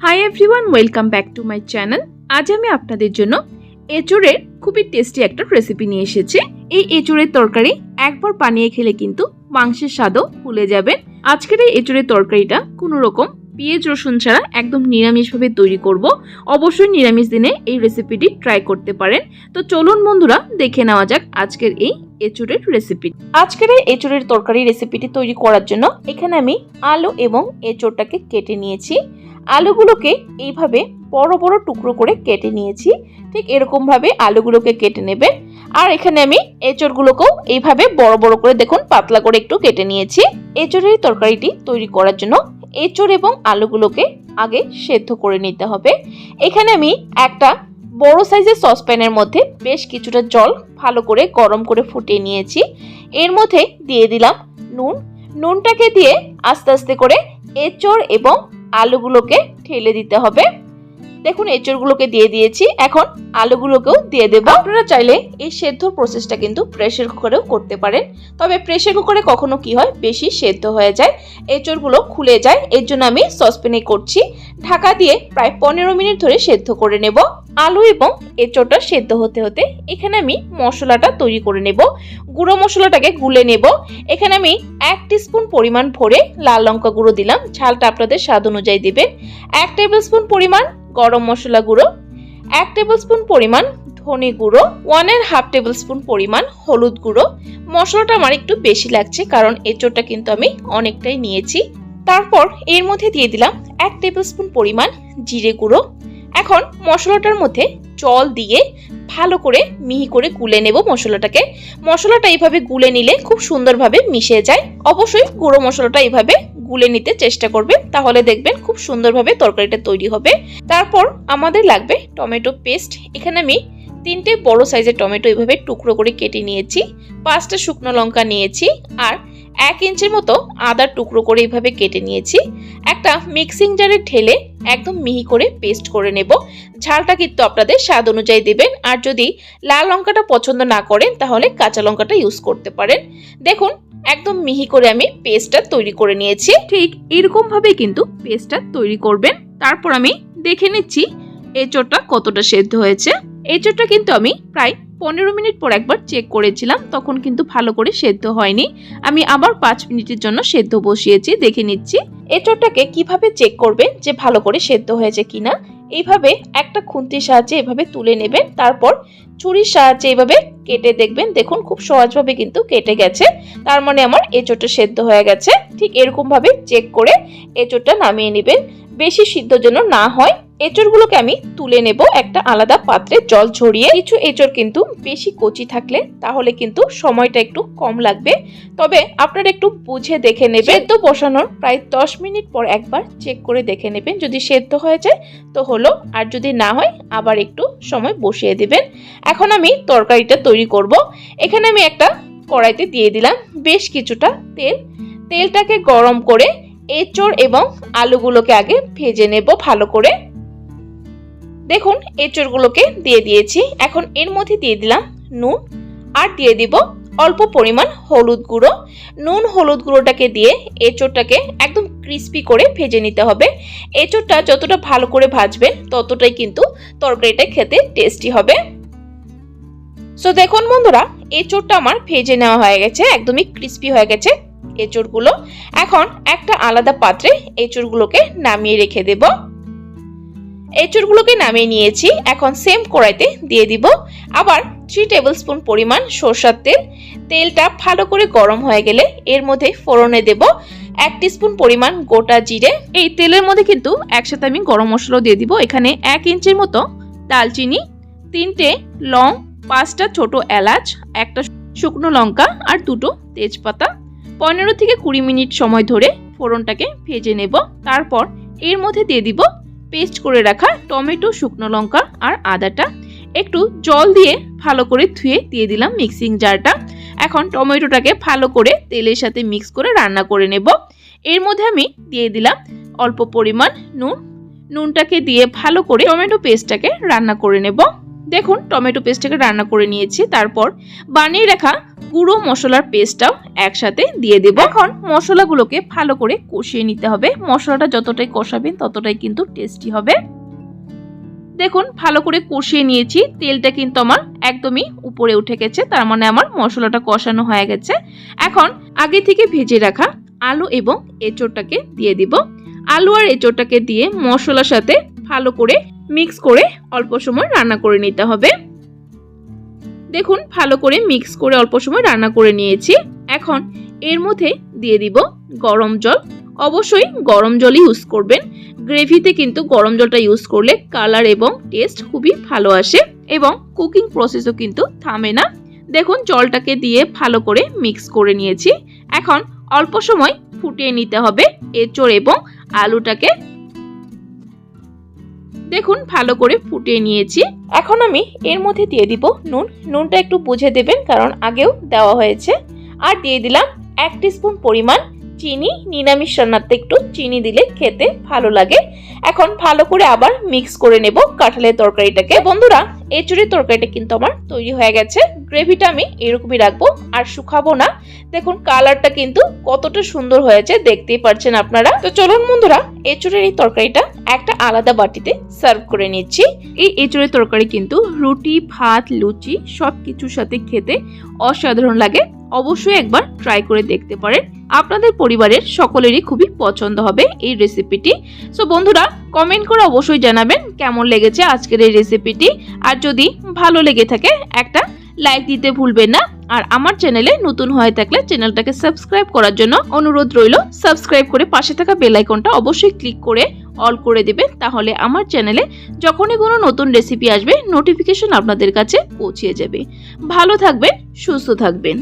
Hi everyone welcome back to my channel আজ আমি আপনাদের জন্য এঁচড়ের খুবই টেস্টি একটা রেসিপি নিয়ে এসেছি। এই এঁচড়ের তরকারি একবার বানিয়ে খেলে কিন্তু মাংসের স্বাদও ভুলে যাবেন। আজকের এই এঁচড়ের তরকারিটা কোনো রকম পেঁয়াজ রসুন ছাড়া একদম নিরামিষভাবে তৈরি করব। অবশ্যই নিরামিষ দিনে এই রেসিপিটি ট্রাই করতে পারেন। তো চলুন বন্ধুরা, দেখে নেওয়া যাক আজকের এই এঁচড়ের রেসিপি আজকের এই এঁচড়ের তরকারি রেসিপিটি তৈরি করার জন্য এখানে আমি আলু এবং এঁচড়টাকে কেটে নিয়েছি। আলুগুলোকে এইভাবে বড় বড় টুকরো করে কেটে নিয়েছি। ঠিক এরকমভাবে আলুগুলোকে কেটে নেবেন। আর এখানে আমি এঁচড়গুলোকেও এইভাবে বড় বড় করে দেখুন, পাতলা করে একটু কেটে নিয়েছি। এঁচড়ের তরকারিটি তৈরি করার জন্য এঁচড় এবং আলুগুলোকে আগে সেদ্ধ করে নিতে হবে। এখানে আমি একটা বড় সাইজের সসপ্যানের মধ্যে বেশ কিছুটা জল ভালো করে গরম করে ফুটিয়ে নিয়েছি। এর মধ্যে দিয়ে দিলাম নুন। নুনটাকে দিয়ে আস্তে আস্তে করে এঁচড় এবং আলুগুলোকে ঠেলে দিতে হবে। দেখুন এঁচড়গুলোকে দিয়ে দিয়েছি। এখন আলুগুলোকেও দিয়ে দেবো। আপনারা চাইলে এই সেদ্ধ প্রসেসটা কিন্তু প্রেশার কুকারেও করতে পারেন। তবে প্রেশার কুকারে কখনো কি হয়? বেশি সেদ্ধ হয়ে যায়। এঁচড়গুলো খুলে যায়। এর জন্য আমি সসপ্যানে করছি। ঢাকা দিয়ে প্রায় পনেরো মিনিট ধরে সেদ্ধ করে নেব। আলু এবং এঁচড়টা সেদ্ধ হতে হতে এখানে আমি মশলাটা তৈরি করে নেব। গুঁড়ো মশলাটাকে গুলে নেব। এখানে আমি এক স্পুন পরিমাণ ভরে লাল লঙ্কা গুঁড়ো দিলাম। ঝালটা আপনাদের স্বাদ অনুযায়ী দেবেন। এক টেবিল স্পুন পরিমাণ গরম মশলা গুঁড়ো, এক টেবিল স্পুন পরিমাণ ধনে গুঁড়ো ওয়ানের হাফ টেবিল স্পুন পরিমাণ হলুদ গুঁড়ো। মশলাটা আমার একটু বেশি লাগছে কারণ এঁচোড়টা কিন্তু আমি অনেকটাই নিয়েছি। তারপর এর মধ্যে দিয়ে দিলাম এক টেবিল স্পুন পরিমাণ জিরে গুঁড়ো। এখন মশলাটার মধ্যে জল দিয়ে ভালো করে মিহি করে গুলে নেব মশলাটাকে। মশলাটা এইভাবে গুলে নিলে খুব সুন্দরভাবে মিশে যায়। অবশ্যই গুঁড়ো মশলাটা এইভাবে গুলে নিতে চেষ্টা করবেন তাহলে দেখবেন খুব সুন্দরভাবে তরকারিটা তৈরি হবে। তারপর আমাদের লাগবে টমেটো পেস্ট। এখানে আমি তিনটে বড় সাইজের টমেটো এইভাবে টুকরো করে কেটে নিয়েছি, পাঁচটা শুকনো লঙ্কা নিয়েছি, আর এক ইঞ্চির মতো আদার টুকরো করে এইভাবে কেটে নিয়েছি। একটা মিক্সিং জারে ঢেলে একদম মিহি করে পেস্ট করে নেব। ঝালটা কিন্তু আপনাদের স্বাদ অনুযায়ী দেবেন, আর যদি লাল লঙ্কাটা পছন্দ না করেন, তাহলে কাঁচা লঙ্কাটা ইউজ করতে পারেন। দেখুন একদম মিহি করে আমি পেস্টটা তৈরি করে নিয়েছি। ঠিক এরকম ভাবে কিন্তু পেস্টটা তৈরি করবেন। তারপর আমি দেখে নিচ্ছি এঁচড়টা কতটা সেদ্ধ হয়েছে। এঁচড়টা কিন্তু আমি প্রায় পনেরো মিনিট পর একবার চেক করেছিলাম, তখন কিন্তু ভালো করে সেদ্ধ হয়নি। আমি আবার পাঁচ মিনিটের জন্য সেদ্ধ বসিয়েছি, দেখে নিচ্ছি। এঁচড়টাকে কীভাবে চেক করবেন যে ভালো করে সেদ্ধ হয়েছে কিনা? এইভাবে একটা খুন্তির সাহায্যে এভাবে তুলে নেবেন, তারপর ছুরির সাহায্যে এভাবে কেটে দেখবেন, দেখুন খুব সহজভাবে কিন্তু কেটে গেছে। তার মানে আমার এঁচোটা সেদ্ধ হয়ে গেছে। ঠিক এরকমভাবে চেক করে এঁচোটা নামিয়ে নেবেন। বেশি সিদ্ধ যেন না হয়। এঁচড়গুলোকে আমি তুলে নেব একটা আলাদা পাত্রে জল ঝরিয়ে। কিছু এঁচড় কিন্তু বেশি কচি থাকলে তাহলে কিন্তু সময়টা একটু কম লাগবে। তবে আপনারা একটু বুঝে দেখে নেবেন। সেদ্ধ বসানোর প্রায় দশ মিনিট পর একবার চেক করে দেখে নেবেন। যদি সেদ্ধ হয়ে যায়, তো হলো। আর যদি না হয়, আবার একটু সময় বসিয়ে দেবেন। এখন আমি তরকারিটা তৈরি করব। এখানে আমি একটা কড়াইতে দিয়ে দিলাম বেশ কিছুটা তেল। তেলটাকে গরম করে এঁচড় এবং আলুগুলোকে আগে ভেজে নেব ভালো করে। দেখুন এঁচড়গুলোকে দিয়ে দিয়েছি। এখন এর মধ্যে দিয়ে দিলাম নুন আর দিয়ে দিব অল্প পরিমাণ হলুদ গুঁড়ো। নুন, হলুদ গুঁড়োটাকে দিয়ে এঁচড়টাকে একদম ক্রিস্পি করে ভেজে নিতে হবে। এঁচড়টা যতটা ভালো করে ভাজবেন, ততটাই কিন্তু তরকারিটা খেতে টেস্টি হবে। সো দেখুন বন্ধুরা এঁচড়টা আমার ভেজে নেওয়া হয়ে গেছে, একদমই ক্রিস্পি হয়ে গেছে এঁচোড়গুলো এখন একটা আলাদা পাত্রে এঁচড়গুলোকে নামিয়ে রেখে দেব। এঁচড়গুলোকে নামিয়ে নিয়েছি। এখন সেম কড়াইতে দিয়ে দিব আবার থ্রি টেবিল স্পুন পরিমাণ সরষার তেল। তেলটা ভালো করে গরম হয়ে গেলে এর মধ্যে ফোড়নে দেব এক স্পুন পরিমাণ গোটা জিরে। এই তেলের মধ্যে কিন্তু একসাথে আমি গরম মশলাও দিয়ে দিব। এখানে এক ইঞ্চির মতো দালচিনি, তিনটে লং, পাঁচটা ছোট এলাচ, একটা শুকনো লঙ্কা আর দুটো তেজপাতা। পনেরো থেকে কুড়ি মিনিট সময় ধরে ফোড়নটাকে ভেজে নেব। তারপর এর মধ্যে দিয়ে দিব পেস্ট করে রাখা টমেটো, শুকনো লঙ্কা আর আদাটা। একটু জল দিয়ে ভালো করে ধুয়ে দিয়ে দিলাম মিক্সিং জারটা। এখন টমেটোটাকে ভালো করে তেলের সাথে মিক্স করে রান্না করে নেব। এর মধ্যে আমি দিয়ে দিলাম অল্প পরিমাণ নুন। নুনটাকে দিয়ে ভালো করে টমেটো পেস্টটাকে রান্না করে নেব। দেখুন, টমেটো পেস্টটাকে রান্না করে নিয়েছি, তারপর বানিয়ে রাখা গুঁড়ো মশলার পেস্টটাও একসাথে দিয়ে দেব। এখন মশলাগুলোকে ভালো করে কষিয়ে নিতে হবে। মশলাটা যতটাই কষাবেন, ততটাই কিন্তু টেস্টি হবে। দেখুন, ভালো করে কষিয়ে নিয়েছি। তেলটা কিন্তু আমার একদমই উপরে উঠে গেছে, তার মানে আমার মশলাটা কষানো হয়ে গেছে। এখন আগে থেকে ভেজে রাখা আলু এবং এঁচোড়টাকে দিয়ে দিব। আলু আর এঁচোড়টাকে দিয়ে মশলার সাথে ভালো করে মিক্স করে অল্প সময় রান্না করে নিতে হবে। দেখুন, ভালো করে মিক্স করে অল্প সময় রান্না করে নিয়েছি। এখন এর মধ্যে দিয়ে দিব গরম জল। অবশ্যই গরম জলই ইউজ করবেন। গ্রেভিতে কিন্তু গরম জলটা ইউজ করলে কালার এবং টেস্ট খুবই ভালো আসে এবং কুকিং প্রসেসও কিন্তু থামে না। দেখুন, জলটাকে দিয়ে ভালো করে মিক্স করে নিয়েছি। এখন অল্প সময় ফুটিয়ে নিতে হবে। এঁচড় এবং আলুটাকে দেখুন, ভালো করে ফুটিয়ে নিয়েছি। এখন আমি এর মধ্যে দিয়ে দিব নুন। নুনটা একটু বুঝে দেবেন, কারণ আগেও দেওয়া হয়েছে। আর দিয়ে দিলাম এক স্পুন পরিমাণ চিনি, নিরামিষ রান্নাতে একটু চিনি দিলে খেতে ভালো লাগে। এখন ভালো করে আবার মিক্স করে নেব কাঁঠালের তরকারিটাকে। বন্ধুরা, এঁচুড়ির তরকারিটা কিন্তু আমার তৈরি হয়ে গেছে। গ্রেভিটা আমি এরকমই রাখব, আর শুকাবো না। দেখুন, কালারটা কিন্তু কতটা সুন্দর হয়েছে, দেখতেই পারছেন আপনারা। তো চলুন বন্ধুরা, এঁচুড়ের এই তরকারিটা একটা আলাদা বাটিতে সার্ভ করে নিচ্ছি। এই এঁচুড়ের তরকারি কিন্তু রুটি, ভাত, লুচি সব কিছুর সাথে খেতে অসাধারণ লাগে। অবশ্যই একবার ট্রাই করে দেখতে পারেন। আপনাদের পরিবারের সকলেরই খুবই পছন্দ হবে এই রেসিপিটি সো বন্ধুরা কমেন্ট করে অবশ্যই জানাবেন কেমন লেগেছে আজকের এই রেসিপিটি আর যদি ভালো লেগে থাকে, একটা লাইক দিতে ভুলবেন না। আর আমার চ্যানেলে নতুন হয়ে থাকলে চ্যানেলটাকে সাবস্ক্রাইব করার জন্য অনুরোধ রইল। সাবস্ক্রাইব করে পাশে থাকা বেল আইকনটা অবশ্যই ক্লিক করে অল করে দেবেন তাহলে আমার চ্যানেলে যখনই কোনো নতুন রেসিপি আসবে নোটিফিকেশন আপনাদের কাছে পৌঁছে যাবে। ভালো থাকবেন, সুস্থ থাকবেন।